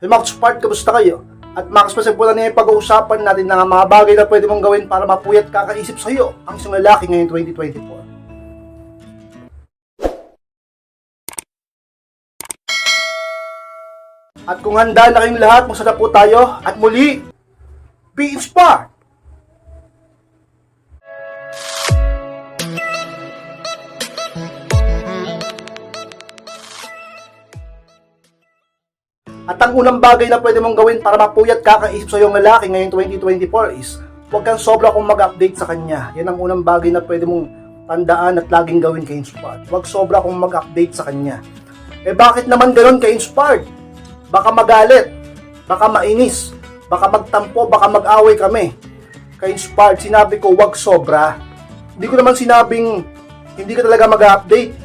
Hey Max Part, kamusta kayo? At Max, pasipulan niya yung pag-uusapan natin ng mga bagay na pwede mong gawin para mapuyat kakaisip sa iyo ang isang lalaki ngayon 2024. At kung handa na kayong lahat, magsada po tayo at muli, be inspired! At ang unang bagay na pwede mong gawin para mapuyat kakaisip sa iyong lalaki ngayong 2024 is huwag kang sobra kung mag-update sa kanya. Yan ang unang bagay na pwede mong tandaan at laging gawin kay Inspired. Huwag sobra kung mag-update sa kanya. Eh bakit naman ganun kay Inspired? Baka magalit, baka mainis, baka magtampo, baka mag-away kami. Kay Inspired, sinabi ko huwag sobra. Hindi ko naman sinabing hindi ka talaga mag-update.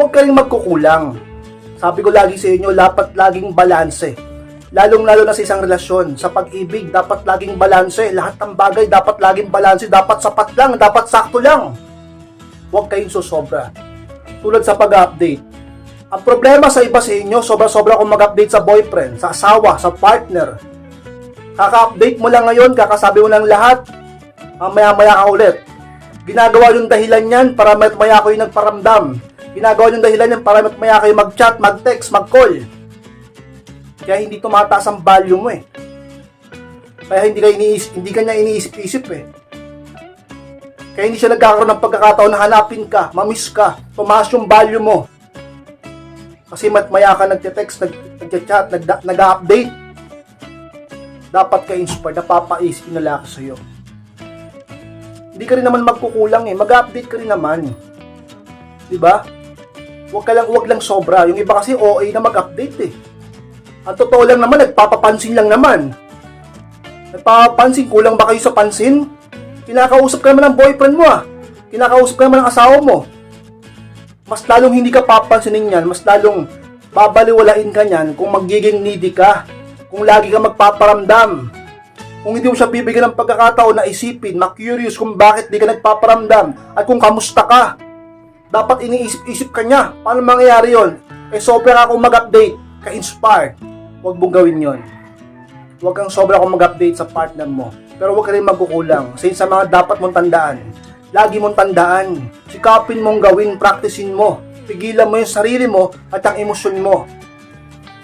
Huwag ka rin magkukulang. Sabi ko lagi sa inyo, dapat laging balanse. Lalong-lalo na sa isang relasyon, sa pag-ibig, dapat laging balanse. Lahat ng bagay dapat laging balanse, dapat sapat lang, dapat sakto lang. Huwag kayong susobra. Tulad sa pag-update. Ang problema sa iba sa inyo, sobra-sobra kung mag-update sa boyfriend, sa asawa, sa partner. Kaka-update mo lang ngayon, kakasabi mo lang lahat, mamaya-maya ka ulit. Ginagawa yung dahilan yan para maya ko yung nagparamdam. Ginagawa yung dahilan yan para maya kayo mag-chat, mag-text, mag-call. Kaya hindi tumataas ang value mo eh. Kaya hindi ka iniisip, hindi ka niya iniisip-isip eh. Kaya hindi siya nagkakaroon ng pagkakataon na hanapin ka, mamiss ka, tumaas yung value mo. Kasi mat maya ka nagte-text, nag, nagchat, nag, nag-update. Dapat ka inspired, napapaisip yung lalaki sa'yo. Hindi ka rin naman magkukulang eh, mag-update ka rin naman. 'Di ba? Huwag ka lang, huwag lang sobra. Yung iba kasi OA na mag-update eh. Ang totoo lang naman, nagpapapansin lang naman. Nagpapapansin, kulang ba kayo sa pansin? Kinakausap ka naman ng boyfriend mo ah. Kinakausap ka naman ng asawa mo. Mas lalong hindi ka papansinin yan, mas lalong babaliwalain ka niyan kung magiging needy ka. Kung lagi ka magpaparamdam. Kung hindi mo siya bibigyan ng pagkakataon na isipin, ma-curious kung bakit di ka nagpaparamdam at kung kamusta ka dapat iniisip-isip ka niya. Paano mangyayari yon? Eh, sobra ka kung mag-update, ka-inspired. Huwag mong gawin yon. Huwag kang sobra kung mag-update sa partner mo. Pero huwag ka rin magkukulang. Sa sa mga dapat mong tandaan. Lagi mong tandaan. Sikapin mong gawin, practicein mo. Pigilan mo yung sarili mo at ang emosyon mo.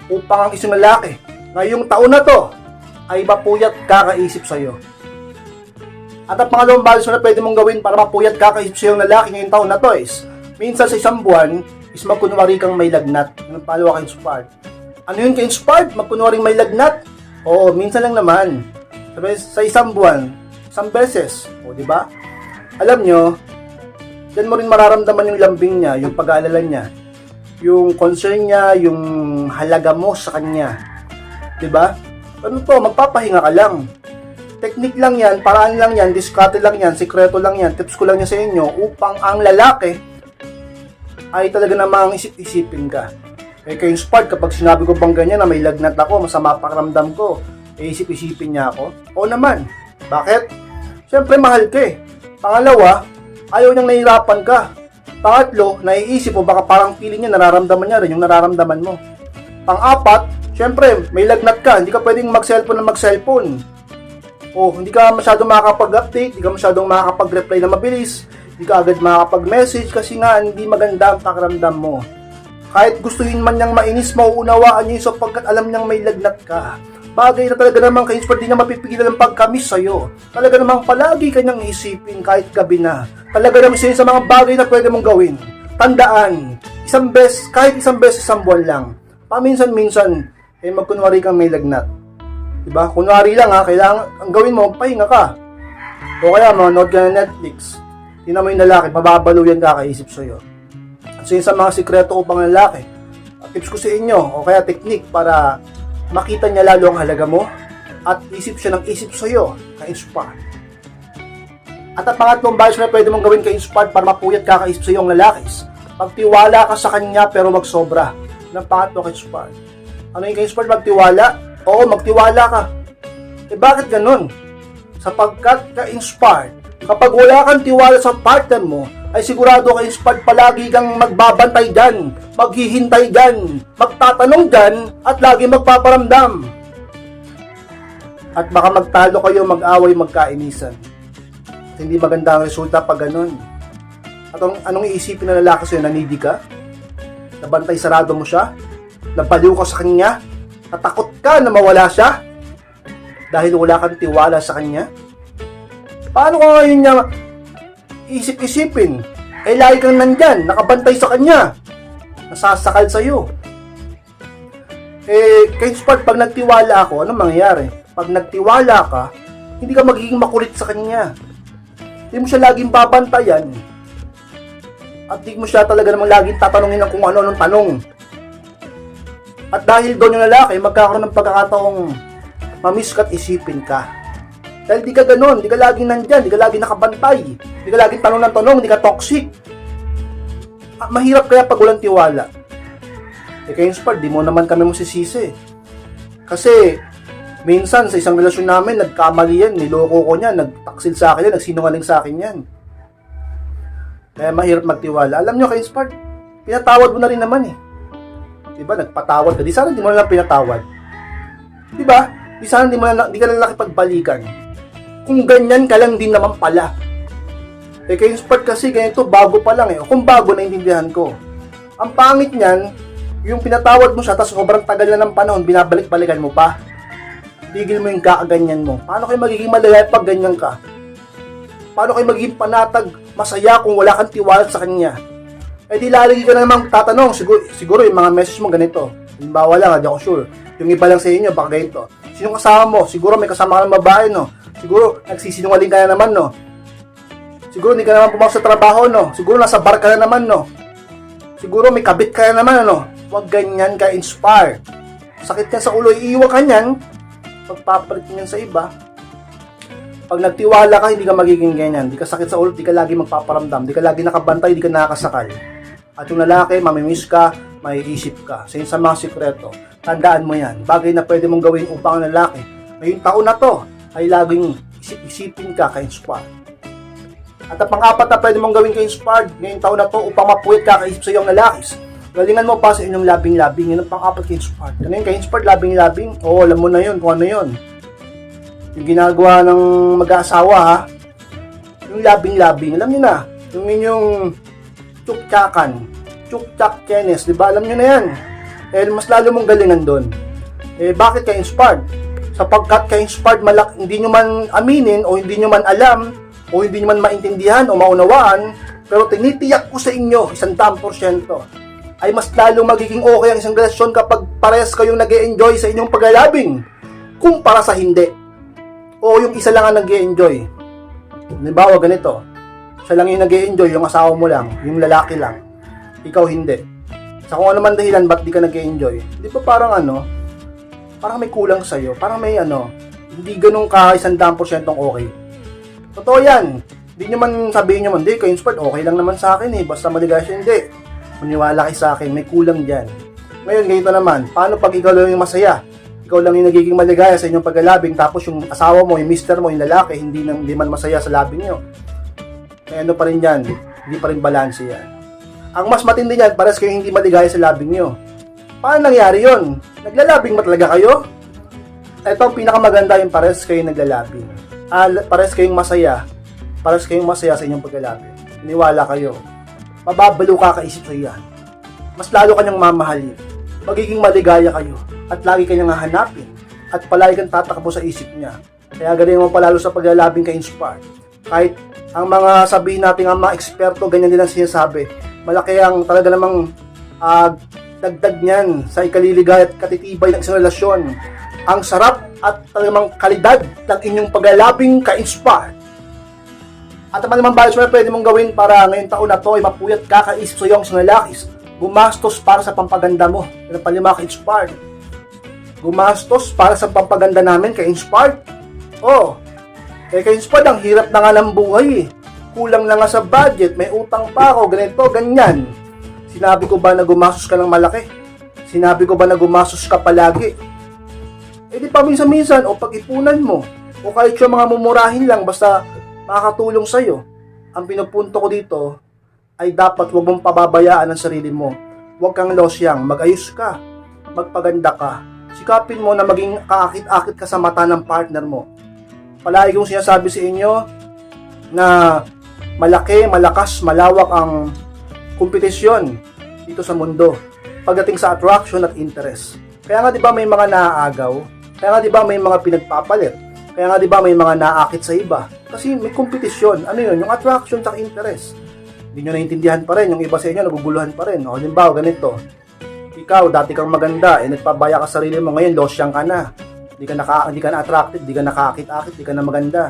Upang ang isang lalaki, ngayong taon na to, ay mapuyat kakaisip sa'yo. At ang pangalawang bagay na pwede mong gawin para mapuyat kakaisip sa'yo ng lalaki ngayong taon na to is minsan sa isang buwan is magkunwari kang may lagnat. Yung palo ka inspired. Ano yun ka-inspired? Magkunwaring may lagnat? Oo, minsan lang naman. Sabi, sa isang buwan, isang beses. O, di ba? Alam nyo, yan mo rin mararamdaman yung lambing niya, yung pag-aalala niya, yung concern niya, yung halaga mo sa kanya. Di ba? Ano to, magpapahinga ka lang. Teknik lang yan, paraan lang yan, diskarte lang yan, sikreto lang yan, tips ko lang yan sa inyo upang ang lalaki ay talaga namang isip-isipin ka. Eh kayo inspired kapag sinabi ko bang ganyan na may lagnat ako, masama pakiramdam ko, eh isip-isipin niya ako. O naman, bakit? Siyempre mahal ka eh. Pangalawa, ayaw niyang nahihirapan ka. Pangatlo, naiisip mo baka parang feeling niya, nararamdaman niya rin yung nararamdaman mo. Pang-apat, siyempre, may lagnat ka, hindi ka pwedeng mag-cellphone na mag-cellphone. O, hindi ka masyadong makakapag-update, hindi ka masyadong makakapag-reply na mabilis, hindi ka agad makakapag-message kasi nga hindi maganda ang pakiramdam mo. Kahit gustuhin man niyang mainis, mauunawaan niya sapagkat alam niyang may lagnat ka. Bagay na talaga namang ka-inspire, di niya mapipigilan ang pagkamis sa'yo. Talaga namang palagi kanyang isipin kahit gabi na. Talaga namang isa sa mga bagay na pwede mong gawin. Tandaan, isang bes, kahit isang beses isang buwan lang. Paminsan-minsan, eh magkunwari kang may lagnat. Diba? Kunwari lang ha, kailangan, ang gawin mo, pahinga ka. O kaya manood ka ng Netflix. Tingnan mo yung lalaki, mababalo yan kakaisip sa'yo. So yun sa mga sikreto upang lalaki, at tips ko sa inyo, o kaya technique para makita niya lalo ang halaga mo at isip siya ng isip sa'yo, ka-inspire. At ang pangatlong bagay na pwede mong gawin ka-inspired para mapuyat kakaisip sa iyong lalakis. Pagtiwala ka sa kanya pero wag sobra. Ng pangatlo ka-inspired. Ano yung ka-inspired? Magtiwala? Oo, magtiwala ka. Eh bakit ganun? Sapagkat ka-inspired, kapag wala kang tiwala sa partner mo, ay sigurado ka inspired palagi kang magbabantay dyan, maghihintay dyan, magtatanong dyan, at lagi magpaparamdam. At baka magtalo kayo, mag-away, magkainisan. At hindi maganda ang resulta pag ganun. At ang, anong iisipin ng lalaki sa'yo, nanidi ka? Nabantay sarado mo siya? Napaliw ka sa kanya? Natakot ka na mawala siya? Dahil wala kang tiwala sa kanya? Paano ka ngayon niya isip-isipin? Eh, lagi kang nandyan, nakabantay sa kanya. Nasasakal sa'yo. Eh, kay Spark, pag nagtiwala ako, ano mangyayari? Pag nagtiwala ka, hindi ka magiging makulit sa kanya. Hindi mo siya laging babantayan. At di mo siya talaga namang laging tatanungin ng kung ano-anong tanong. At dahil doon yung lalaki, magkakaroon ng pagkakataong mamiss ka at isipin ka. Dahil di ka ganun, di ka laging nandyan, di ka laging nakabantay, di ka laging tanong ng tanong, di ka toxic. Ah, mahirap kaya pag walang tiwala. Eh kayo Spard, di mo naman kami masisisi. Kasi, minsan sa isang relasyon namin, nagkamali yan, niloko ko niya, nagtaksil sa akin yan, nagsinungaling sa akin yan. Kaya mahirap magtiwala. Alam nyo kayo Spard, pinatawad mo na rin naman eh. Diba, nagpatawad ka. Di sana di mo lang pinatawad. Diba? Di sana di, mo na, di ka na nakipagbalikan. Kung ganyan ka lang din naman pala. Eh kayo Spard kasi ganito, bago pa lang eh. Kung bago, naintindihan ko. Ang pangit niyan, yung pinatawad mo siya, tapos sobrang tagal na ng panahon, binabalik-balikan mo pa. Tigil mo yung kakaganyan mo. Paano kayo magiging malaya pag ganyan ka? Paano kayo magiging panatag, masaya kung wala kang tiwala sa kanya? Eh di lalagi ka na naman tatanong, siguro, siguro yung mga message mo ganito. Halimbawa lang, hindi ako sure. Yung iba lang sa inyo, baka ganito. Sino kasama mo? Siguro may kasama ka ng babae, no? Siguro nagsisinungaling ka na naman, no? Siguro hindi ka naman pumasok sa trabaho, no? Siguro nasa bar ka na naman, no? Siguro may kabit ka na naman, ano? Huwag ganyan ka inspire. Sakit yan sa ulo, iiwan ka niyan. Pagpapalit niyan sa iba. Pag nagtiwala ka, hindi ka magiging ganyan. Di ka sakit sa ulo, di ka lagi magpaparamdam. Di ka lagi nakabantay, di ka nakakasakal. At yung lalaki, mamimiss ka, maiisip ka. Sa yun sa mga sikreto, tandaan mo yan. Bagay na pwede mong gawin upang ang lalaki. Ngayong taon na to, ay laging isip-isipin ka ka-inspire. At ang pang-apat na pwede mong gawin ka-inspired ngayong taon na to upang mapuwit ka kaisip sa iyong lalaki. Galingan mo pa sa inyong labing-labing. Yun ang pang-apat ka-inspired. Ano yung ka-inspired labing-labing? Oo, alam mo na yun kung ano yun. Yung ginagawa ng mag-aasawa ha. Yung labing-labing. Alam niyo na. Yung inyong tsuktsakan. Tsuktsak kenes. Di ba? Alam niyo na yan. Eh, mas lalo mong galingan doon. Eh, bakit ka inspired? Sapagkat ka inspired, malak hindi nyo man aminin o hindi nyo man alam o hindi nyo man maintindihan o maunawaan, pero tinitiyak ko sa inyo, isang daang porsyento, ay mas lalo magiging okay ang isang relasyon kapag parehas kayong nag enjoy sa inyong paglalabing kumpara sa hindi. O yung isa lang ang nag enjoy Halimbawa ganito, siya lang yung nag enjoy yung asawa mo lang, yung lalaki lang. Ikaw hindi. Sa kung ano man dahilan, ba't di ka nag enjoy Di ba parang ano, parang may kulang sa'yo, parang may ano, hindi ganun ka isang daang porsyentong okay. Totoo yan. Hindi nyo man sabihin nyo man, hindi, kayo inspired, okay lang naman sa akin eh, basta maligaya siya, hindi. Maniwala kayo sa akin, may kulang dyan. Ngayon, ganito naman, paano pag ikaw lang yung masaya? Ikaw lang yung nagiging maligaya sa inyong paglalabing, tapos yung asawa mo, yung mister mo, yung lalaki, hindi, nang, hindi man masaya sa labing nyo. May ano pa rin yan, hindi pa rin balance yan. Ang mas matindi niyan, pares kayo hindi maligaya sa labing nyo. Paano nangyari yon? Naglalabing ba talaga kayo? Ito ang pinakamaganda yung pares kayo naglalabing. Ah, pares kayong masaya. Pares kayong masaya sa inyong paglalabing. Niwala kayo. Mababalo ka kaisip sa iyan. Mas lalo kanyang mamahalin. Magiging maligaya kayo. At lagi kanyang hahanapin. At palagi kang tatakbo sa isip niya. Kaya ganyan mo palalo sa paglalabing ka-inspired. Kahit ang mga sabihin natin ang mga eksperto, ganyan din ang sinasabi. Malaki ang talaga namang ah, dagdag niyan sa ikaliligay at katitibay ng isang relasyon. Ang sarap at talagang kalidad ng inyong paglalabing ka-inspired. At naman naman bayos mo pwede mong gawin para ngayong taon na to ay mapuyat ka kaisip sa iyong isang lalakis. Gumastos para sa pampaganda mo. Yan ang palima ka-inspired. Gumastos para sa pampaganda namin ka-inspired. Oh, eh ka-inspired ang hirap na nga ng buhay eh. Kulang na nga sa budget, may utang pa ako, ganito, ganyan. Sinabi ko ba na gumastos ka ng malaki? Sinabi ko ba na gumastos ka palagi? Eh di paminsan-minsan o pag-ipunan mo o kahit yung mga mumurahin lang basta makakatulong sa'yo. Ang pinupunto ko dito, ay dapat huwag mong pababayaan ang sarili mo. Huwag kang losyang, mag-ayos ka, magpaganda ka. Sikapin mo na maging kaakit-akit ka sa mata ng partner mo. Palagi kong sinasabi sa inyo na malaki, malakas, malawak ang kompetisyon dito sa mundo pagdating sa attraction at interest. Kaya nga 'di ba may mga naaagaw? Kaya nga 'di ba may mga pinagpapalit? Kaya nga 'di ba may mga naakit sa iba? Kasi may kompetisyon. Ano 'yun? Yung attraction at interest. Hindi nyo naintindihan pa rin. Yung iba sa inyo naguguluhan pa rin. O, halimbawa, ganito. Ikaw, dati kang maganda, eh, nagpabaya ka sa sarili mo, ngayon, losyang ka na. Hindi ka, naka, hindi ka na attractive, hindi ka nakakit-akit, hindi ka na maganda.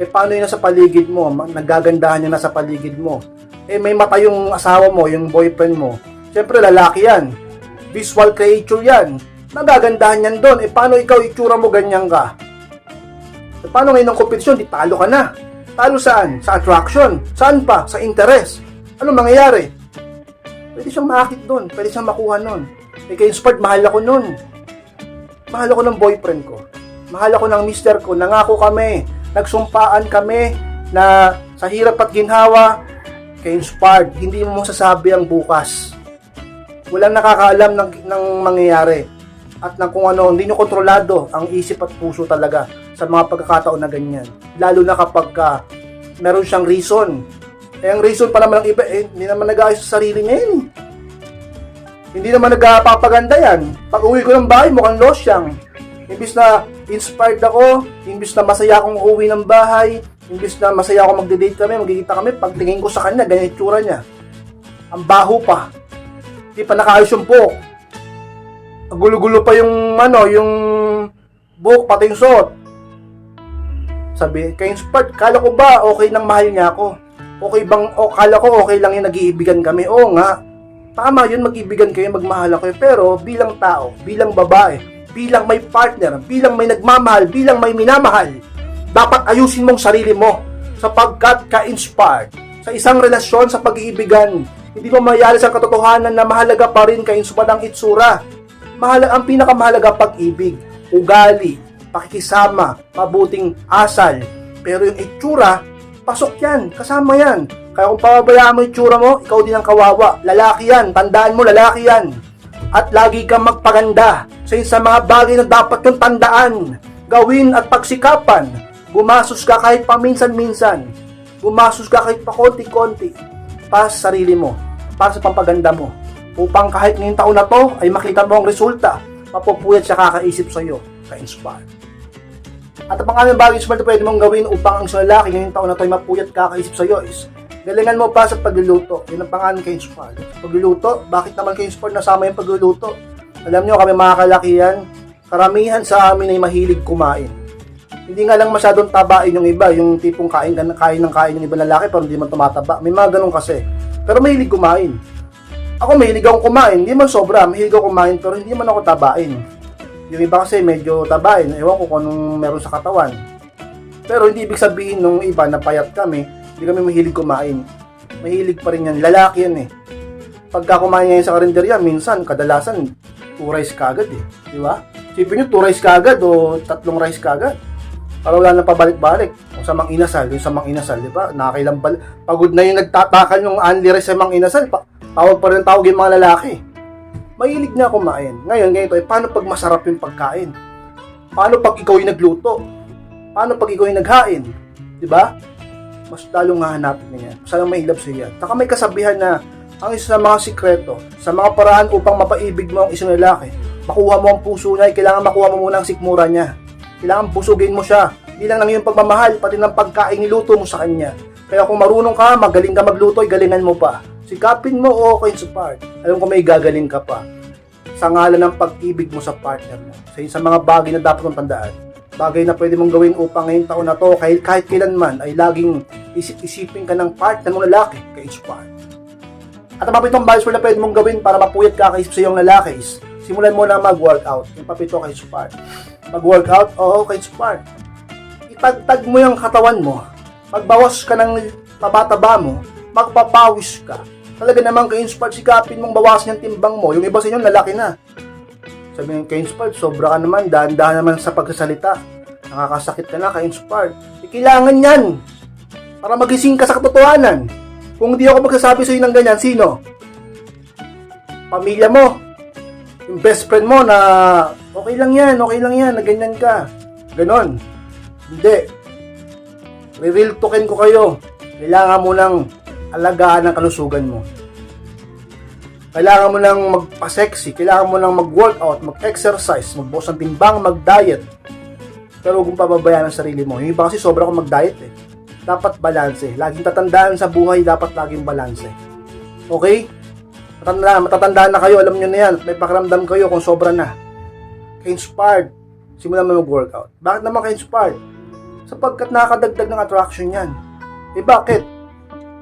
Eh, paano yun sa paligid mo? Nagagandahan yun na sa paligid mo. Eh, may mata yung asawa mo, yung boyfriend mo. Siyempre, lalaki yan. Visual creature yan. Nagagandahan yan doon. Eh, paano ikaw itsura mo ganyan ka? Eh, paano ngayon ng kompetisyon? Di talo ka na. Talo saan? Sa attraction. Saan pa? Sa interest. Ano mangyayari? Pwede siyang makakit doon. Pwede siyang makuha doon. Eh, kay Inspired, mahal ako noon. Mahal ako ng boyfriend ko. Mahal ako ng mister ko. Nangako kami. Nagsumpaan kami na sa hirap at ginhawa, kay Inspired, hindi mo masasabi ang bukas. Walang nakakaalam ng, ng mangyayari. At ng kung ano, hindi nyo kontrolado ang isip at puso talaga sa mga pagkakataon na ganyan. Lalo na kapag ka, meron siyang reason. Eh, ang reason pa naman ng iba, eh, hindi naman nag-aayos sa sarili niya yun. Hindi naman nagpapaganda yan. Pag uwi ko ng bahay, mukhang losyang. Imbis na inspired ako, imbis na masaya akong uwi ng bahay, imbis na masaya ako magde-date kami, magkikita kami, pagtingin ko sa kanya, ganyan yung tsura niya. Ang baho pa. Hindi pa nakaayos yung buhok. Gulo-gulo pa yung, ano, yung buhok, pati yung suot. Sabi, kay inspired, kala ko ba okay nang mahal niya ako? Okay bang, o kala ko okay lang yung nag-iibigan kami? Oo nga, tama yun, mag-ibigan kayo, magmahal ako. Pero bilang tao, bilang babae, bilang may partner, bilang may nagmamahal, bilang may minamahal, dapat ayusin mong sarili mo sapagkat ka-inspired sa isang relasyon sa pag-iibigan. Hindi mo mayari sa katotohanan na mahalaga pa rin ka-inspired ang itsura. Mahal ang pinakamahalaga pag-ibig, ugali, pakikisama, mabuting asal. Pero yung itsura, pasok yan, kasama yan. Kaya kung pababayaan mo yung itsura mo, ikaw din ang kawawa. Lalaki yan, tandaan mo, lalaki yan. At lagi kang magpaganda sa sa mga bagay na dapat yung tandaan, gawin at pagsikapan. Gumasos ka kahit paminsan-minsan. Gumasos ka kahit pa konti-konti para sa sarili mo, para sa pampaganda mo. Upang kahit ngayong taon na to ay makita mo ang resulta, mapupuyat siya kakaisip sa iyo, ka-inspire. At ang pangalan bagay na pwede mong gawin upang ang isang lalaki ngayong taon na to ay mapuyat kakaisip sa iyo is galingan mo pa sa pagluluto. Yun ang pangalan kay Inspire. Pagluluto, bakit naman kay Inspire nasama yung pagluluto? Alam nyo, kami mga kalakihan, karamihan sa amin ay mahilig kumain. Hindi nga lang masyadong tabain yung iba, yung tipong kain, ka- kain ng kain yung iba lalaki pero hindi man tumataba. May mga ganun kasi. Pero mahilig kumain. Ako mahilig akong kumain, hindi man sobra, mahilig ako kumain pero hindi man ako tabain. Yung iba kasi medyo tabain, ewan ko kung anong meron sa katawan. Pero hindi ibig sabihin nung iba na payat kami, hindi kami mahilig kumain. Mahilig pa rin yan, lalaki yan eh. Pagka kumain ngayon sa karinderya, minsan, kadalasan, two rice kagad eh. Di ba? Sipin nyo, two rice kagad o tatlong rice kagad. Para wala nang pabalik-balik. Kung sa mang inasal, yung sa mang inasal, di ba? Nakakailang bal- Pagod na yung nagtatakal yung only rice sa mang inasal, pa- tawag pa rin tawag yung mga lalaki. Mahilig na kumain. Ngayon, ganito, eh, paano pag masarap yung pagkain? Paano pag ikaw yung nagluto? Paano pag ikaw yung naghain? Di ba? Mas lalong hahanapin niya. Mas lalong mahilap sa iya. Taka may kasabihan na ang isa sa mga sikreto, sa mga paraan upang mapaibig mo ang isang lalaki, makuha mo ang puso niya, kailangan makuha mo muna ang sikmura niya. Kailangan busugin mo siya. Hindi lang ng pagmamahal, pati ng pagkain niluto mo sa kanya. Kaya kung marunong ka, magaling ka magluto, ay galingan mo pa. Sikapin mo okay sa part. Alam ko may gagaling ka pa. Sa ngalan ng pag-ibig mo sa partner mo. Sa sa mga bagay na dapat mong tandaan. Bagay na pwede mong gawin upang ngayong taon na to, kahit, kahit kailanman, ay laging isip-isipin ka ng partner mong lalaki kay inspire. At ang papitong bagay na pwede mong gawin para mapuyat ka kaisip sa iyong lalaki is, simulan mo na mag-workout. Yung papito kay inspire. Mag-workout, oo, kay inspire. Itagtag mo yung katawan mo. Magbawas ka ng taba-taba mo. Magpapawis ka. Talaga naman kay inspire, sikapin mong bawasan yung timbang mo. Yung iba sa inyo, lalaki na. Sabi ng kay inspire, sobra ka naman, dahan-dahan naman sa pagsasalita. Nakakasakit ka na, kay inspire. Eh, kailangan yan. Para magising ka sa katotohanan. Kung hindi ako magsasabi sa'yo ng ganyan, sino? Pamilya mo. Yung best friend mo na okay lang yan, okay lang yan, na ganyan ka. Ganon. Hindi. Re-real token ko kayo. Kailangan mo lang alagaan ang kalusugan mo. Kailangan mo lang magpa-sexy, kailangan mo lang mag-workout, mag-exercise, magbukas ng timbang, mag-diet. Pero mong pababayaan ang sarili mo. Yung iba kasi sobra ko mag-diet eh. Dapat balanse. Laging tatandaan sa buhay, dapat laging balanse. Okay? Matandaan, matatandaan na kayo, alam nyo na yan. May pakiramdam kayo kung sobra na. Ka-inspired. Simulan mo mag-workout. Bakit naman ka-inspired? Sapagkat nakakadagdag ng attraction yan. Eh bakit?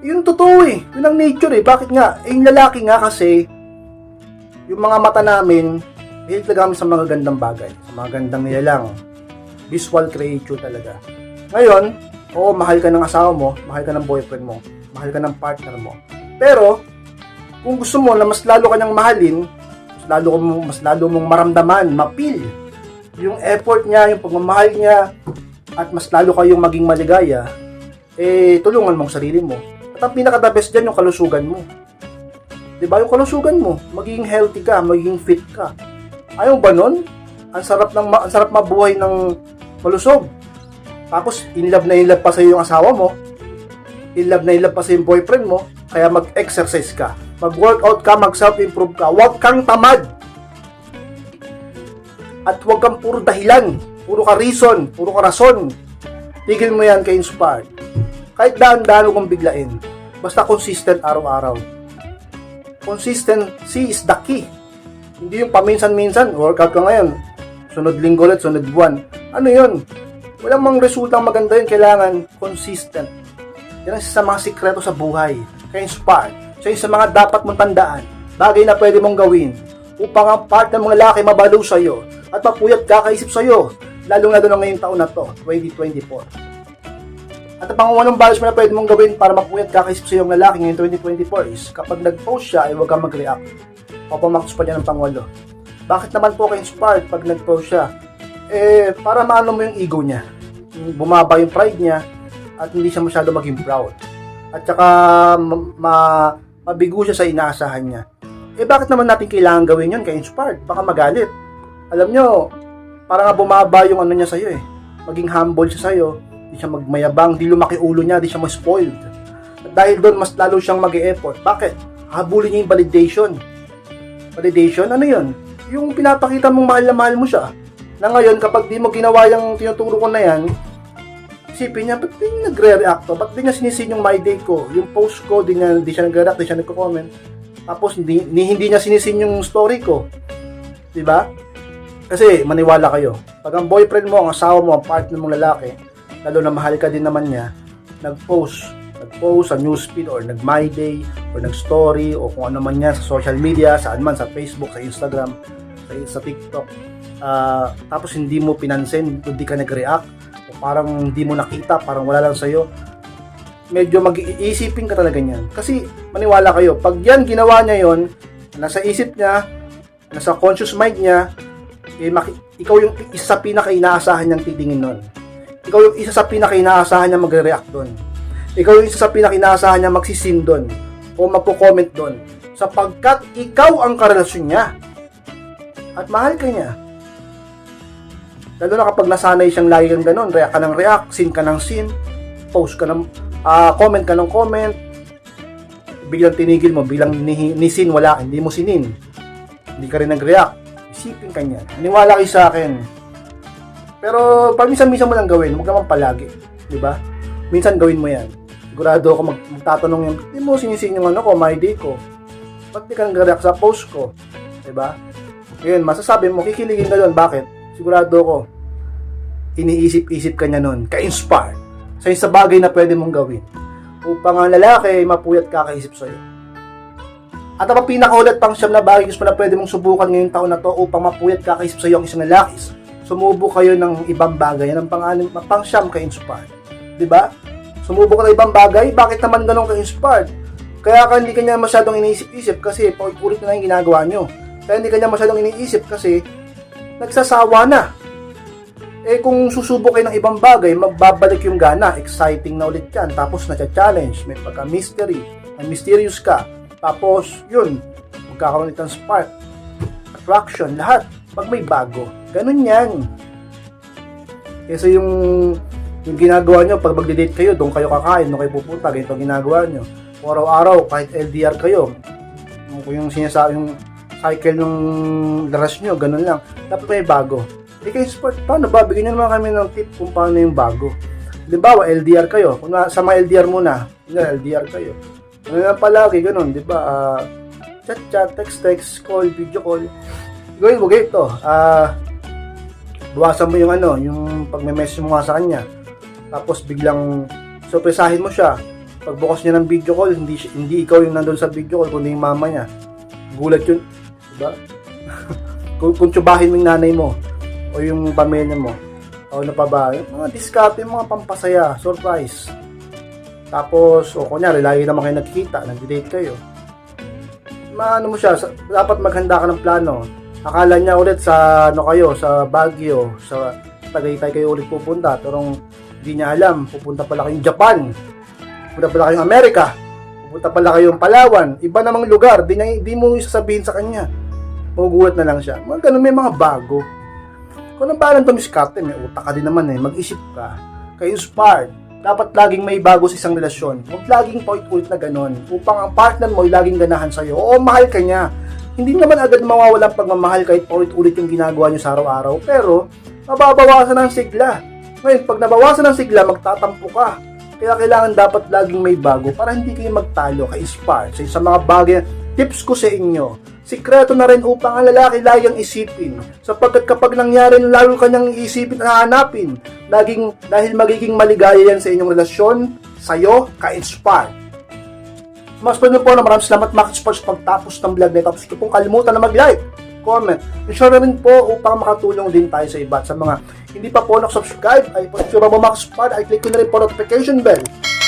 Yun totoo eh. Yun ang nature eh. Bakit nga? Eh yung lalaki nga kasi, yung mga mata namin, mahilig talaga kami sa mga gandang bagay. Sa mga gandang nilalang. Visual creature talaga. Ngayon, oo, mahal ka ng asawa mo, mahal ka ng boyfriend mo, mahal ka ng partner mo. Pero, kung gusto mo na mas lalo ka niyang mahalin, mas lalo, mo, mas lalo mong maramdaman, mapil, yung effort niya, yung pagmamahal niya, at mas lalo kayong maging maligaya, eh, tulungan mo ang sarili mo. Ang pinaka-the best dyan, yung kalusugan mo. Ba? Yung kalusugan mo, magiging healthy ka, magiging fit ka. Ayaw ba nun? Ang sarap, ng, ang sarap mabuhay ng malusog. Tapos, in love na in love pa sa'yo yung asawa mo. In love na in love pa sa'yo yung boyfriend mo. Kaya mag-exercise ka. Mag-workout ka, mag-self-improve ka. Huwag kang tamad. At huwag kang puro dahilan. Puro ka reason. Puro ka rason. Tigil mo yan kay inspired. Kahit daan-daan kong biglain. Basta consistent araw-araw. Consistency is the key. Hindi yung paminsan-minsan, workout ka ngayon. Sunod linggo ulit, sunod buwan. Ano yun? Walang mang resultang maganda yun. Kailangan consistent. Yan ang sa mga sikreto sa buhay. Kaya inspired. So yun sa mga dapat mong tandaan. Bagay na pwede mong gawin upang ang part ng mga lalaki mabalo sa'yo at mapuyat kakaisip sa'yo. Lalo na ngayong taon na to, 2024. At ang pangungunang balos mo na pwede mong gawin para mapuyat kakaisip sa iyong lalaki ngayong 2024 is kapag nag-post siya ay huwag kang mag-react. O pumaktos pa niya ng pangwalo. Bakit naman po ka-inspired pag nag-post siya? Eh, para maano mo yung ego niya. Bumaba yung pride niya at hindi siya masyado maging proud. At saka ma- ma- mabigo siya sa inaasahan niya. Eh bakit naman natin kailangan gawin yun ka-inspired? Baka magalit. Alam nyo, para nga bumaba yung ano niya sa'yo eh. Maging humble siya sa'yo. Di siya magmayabang, di lumaki ulo niya, di siya ma-spoiled. Dahil doon, mas lalo siyang mag effort Bakit? Habulin niya yung validation. Validation, ano yun? Yung pinapakita mong mahal na mahal mo siya. Na ngayon, kapag di mo ginawa yung tinuturo ko na yan, isipin niya, ba't di nagre-react to? Ba't di niya sinisin yung my day ko? Yung post ko, di, niya, di siya nagre-react, di siya nagko-comment. Tapos, hindi, ni, hindi niya sinisin yung story ko. Di ba? Kasi, maniwala kayo. Pag ang boyfriend mo, ang asawa mo, ang partner mong lalaki, lalo na mahal ka din naman niya, nag-post, nag-post sa newsfeed or nag-my day or nag-story o kung ano man yan sa social media, saan man, sa Facebook, sa Instagram, sa, sa TikTok. Ah, tapos hindi mo pinansin, hindi ka nag-react, o parang hindi mo nakita, parang wala lang sa'yo, medyo mag-iisipin ka talaga niyan. Kasi maniwala kayo, pag yan ginawa niya yon nasa isip niya, nasa conscious mind niya, eh, ikaw yung isa sa pinaka-inaasahan niyang titingin nun. Ikaw yung isa sa pinaka-inaasahan niya magre-react doon. Ikaw yung isa sa pinaka-inaasahan niya magsisin doon o magpo-comment doon. Sapagkat ikaw ang karelasyon niya. At mahal ka niya. Lalo na kapag nasanay siyang lagi kang ganun, react ka ng react, sin ka ng sin, post ka ng, ah, comment ka ng comment, biglang tinigil mo, biglang ni, ni sin wala, hindi mo sinin. Hindi ka rin nag-react. Isipin ka niyan. Niwala kayo sa akin. Pero pag minsan-minsan mo lang gawin, huwag naman palagi. Di ba? Minsan gawin mo yan. Sigurado ako mag magtatanong yan, di mo sinisin yung ano ko, my day ko. Ba't di ka nag-react sa post ko? Di ba? Ngayon, masasabi mo, kikiligin ka doon. Bakit? Sigurado ko, iniisip-isip ka niya noon, ka-inspire sa isang bagay na pwede mong gawin upang ang lalaki mapuyat kakaisip sa'yo. At ang pinakaulat pang siyam na bagay gusto na pwede mong subukan ngayong taon na to upang mapuyat kakaisip sa'yo ang isang lalaki. Sumubo kayo ng ibang bagay. Yan ang pangalan, pang siyam ka-inspired. Di ba? Sumubo ka ng ibang bagay, bakit naman ganun ka-inspired? Kaya ka hindi kanya masyadong iniisip-isip kasi paulit-ulit na yung ginagawa nyo. Kaya hindi kanya masyadong iniisip kasi nagsasawa na. Eh kung susubok kayo ng ibang bagay, magbabalik yung gana. Exciting na ulit yan. Tapos na-challenge, may pagka-mystery, mysterious ka. Tapos, yun, magkakaroon itong spark, attraction, lahat. Pag may bago. Ganun yan. Kasi yung yung ginagawa nyo, pag magde-date kayo, doon kayo kakain, doon kayo pupunta, ganito ginagawa nyo. Araw-araw, kahit LDR kayo, kung yung sinasa yung cycle ng laras nyo, ganun lang. Dapat may bago. Eh kayo sport, paano ba? Bigyan nyo naman kami ng tip kung paano yung bago. Halimbawa, LDR kayo. Kung na, sa mga LDR muna, yun, LDR kayo. Ano lang palagi, ganun, di ba? Ah, chat, chat, text, text, call, video call. Gawin mo ganito. Ah, buwasan mo yung ano, yung pag may message mo nga sa kanya. Tapos biglang surpresahin mo siya. Pagbukas niya ng video call, hindi hindi ikaw yung nandun sa video call, kundi yung mama niya. Gulat yun, diba? kung, kung tsubahin mo yung nanay mo o yung pamilya mo. O ano pa ba? Mga diskarte, mga pampasaya, surprise. Tapos, o kunyari, lagi naman kayo nagkikita, nag-date kayo. Maano mo siya, dapat maghanda ka ng plano. Akala niya ulit sa ano kayo, sa Baguio, sa Tagaytay kayo ulit pupunta. Pero hindi niya alam, pupunta pala kayong Japan. Pupunta pala kayong Amerika. Pupunta pala kayong Palawan. Iba namang lugar, di, niya, di mo isasabihin sa kanya. Magugulat na lang siya. Mga ganun, may mga bago. Kung ang balang tumiskarte, may utak ka din naman eh. Mag-isip ka. Kayo smart. Dapat laging may bago sa isang relasyon. Huwag laging point-ulit na ganun. Upang ang partner mo ay laging ganahan sa'yo. Oo, mahal ka niya. Hindi naman agad mawawala ang pagmamahal kahit paulit-ulit yung ginagawa niyo sa araw-araw. Pero, mababawasan ang sigla. Ngayon, pag nabawasan ang sigla, magtatampo ka. Kaya kailangan dapat laging may bago para hindi kayo magtalo kay Spark. Sa, mga bagay, tips ko sa inyo, sikreto na rin upang ang lalaki laging isipin. Sapagkat kapag nangyari, lalo kanyang isipin at hahanapin. Laging, dahil magiging maligaya yan sa inyong relasyon, sa'yo, ka-inspire. Mas pwede po na maraming salamat Max Sports pagtapos ng vlog na ito. Ito pong kalimutan na mag-like, comment, and share rin po upang makatulong din tayo sa iba. Sa mga hindi pa po nakasubscribe, ay po sure mo Max Sports, ay click ko na rin po notification bell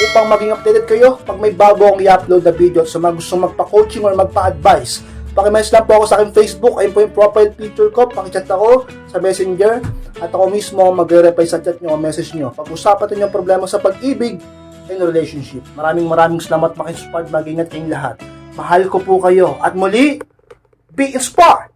upang maging updated kayo pag may bago akong i-upload na video. Sa mga gustong magpa-coaching or magpa-advise, Pakimess lang po ako sa aking Facebook, ayun po yung profile picture ko, pakichat ako sa messenger at ako mismo magre-reply sa chat nyo o message nyo. Pag-usapan natin yung problema sa pag-ibig and relationship. Maraming maraming salamat makispart, mag-ingat kayong lahat. Mahal ko po kayo at muli, be inspired!